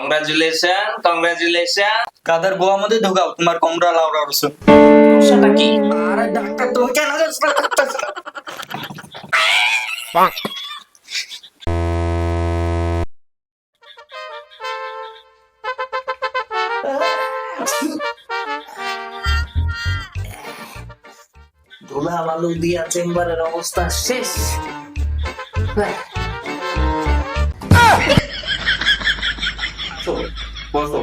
Congratulation congratulation কাদের গোয়া মধ্যে ঢোকাও তোমার কমরা লাউরা রসুন। সমস্যাটা কি? আরে ডাক্তার তুমি কেন ধুলা বালু দিয়া চেম্বারের অবস্থা শেষ। বসো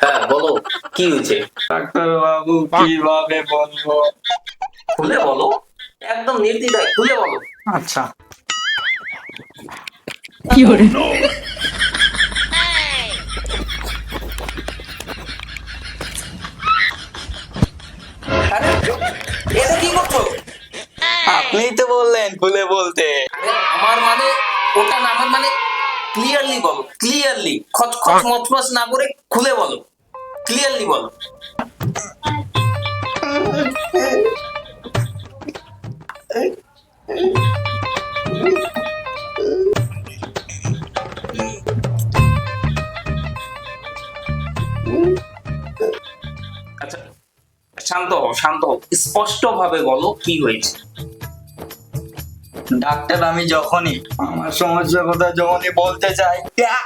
হ্যাঁ বলো কি হয়েছে? ডাক্তার বাবু কীভাবে বলব খুলে বলো একদম নির্দ্বিধায় খুলে বলো। আচ্ছা। কি করছ আপনি তো বললেন খুলে বলতে। আরে আমার মানে ওটা না আমার মানে ক্লিয়ারলি বলো ক্লিয়ারলি খচ খচ মচমচ না করে খুলে বলো। ক্লিয়ারলি বলো। আচ্ছা শান্ত হও শান্ত হও। স্পষ্ট ভাবে বলো কি হয়েছে। ডাক্তার আমি যখনই আমার সমস্যার কথা যখনই বলতে চাই ইয়া!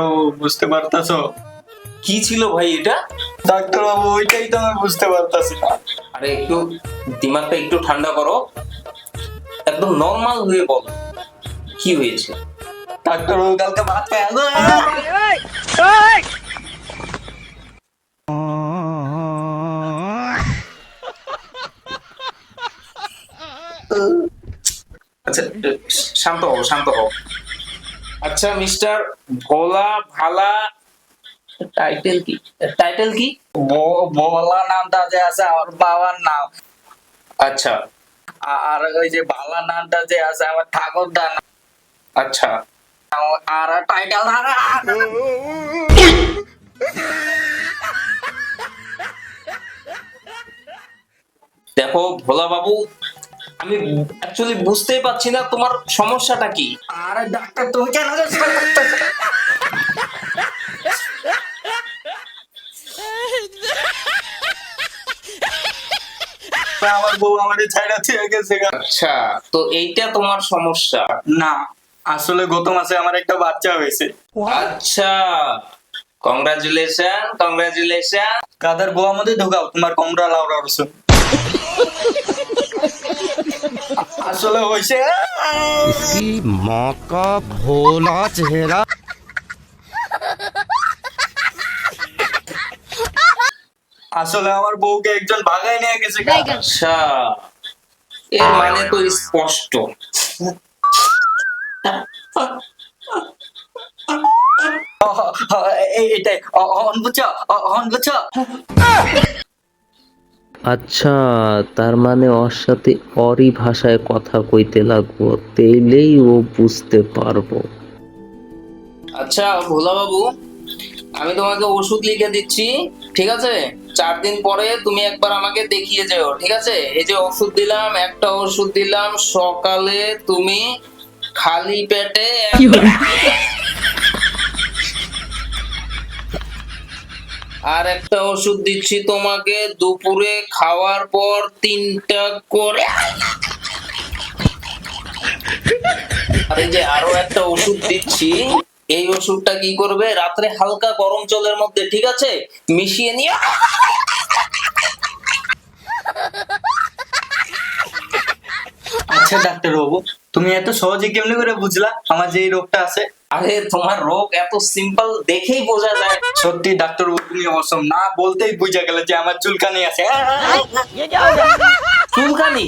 ও বুঝতে পারতাছো? কি ছিল ভাই এটা? ডাক্তারবাবু ওইটাই তো আমি বুঝতে পারতাছি না। আরে একটু দিমাগটা একটু ঠান্ডা করো। একদম নর্মাল হয়ে বলো। কি হয়েছে? ডাক্তারবাবু কালকে ভাত খায়। আচ্ছা শান্ত হও শান্ত হও। আচ্ছা মিস্টার ভোলা ভালা টাইটেল কি? টাইটেল কি? ব- বলা নামটা যে আছে আমার বাবার নাম। আচ্ছা। আর ওই যে বালা নামটা যে আছে আমার নাম। আচ্ছা। আর টাইটেল দেখো ভোলা বাবু আমি অ্যাকচুয়ালি বুঝতেই পারছি না তোমার সমস্যাটা কি। আরে ডাক্তার তুমি কেন যাচ্ছ করতেছো? আমার বউ আমার ছাইড়া দিয়ে গেছে গা। আচ্ছা তো এইটা তোমার সমস্যা না আসলে গত মাসে আমার একটা বাচ্চা হয়েছে আচ্ছা কংগ্রাচুলেশন কংগ্রাচুলেশন কাদের গোয়া মধ্যে ঢোকাও তোমার কমরা লাউরা রসুন আসলে হয়েছে इसकी माँ का भोला चेहरा আসলে আমার বউকে একজন ভাগায় নিয়ে গেছে আচ্ছা। এর মানে তো স্পষ্ট। এটাই। অহন বুঝছ? অহন বুঝছ? আচ্ছা তার মানে ওর সাথে অরি ভাষায় কথা কইতে লাগবো তেইলেই ও বুঝতে পারব। আচ্ছা ভোলা বাবু আমি তোমাকে ওষুধ লিখে দিচ্ছি ঠিক আছে? চার দিন পরে তুমি একবার আমাকে দেখিয়ে যেও ঠিক আছে? এই যে ওষুধ দিলাম একটা ওষুধ দিলাম সকালে তুমি খালি পেটে আর একটা ওষুধ দিচ্ছি তোমাকে দুপুরে খাওয়ার পর তিনটা করে। আর এই যে আরও একটা ওষুধ দিচ্ছি। এই ওষুধটা কি করবে? রাত্রে হালকা গরম জলের মধ্যে ঠিক আছে? মিশিয়ে নিয়ে আচ্ছা ডাক্তার বাবু তুমি এত সহজে কেমনি করে বুঝলা আমার যে এই রোগটা আছে? আরে তোমার রোগ এত সিম্পল দেখেই বোঝা যায়। সত্যি ডাক্তার বাবু তুমি অসম না বলতেই বুঝা গেল যে আমার চুলকানি আছে। চুলকানি?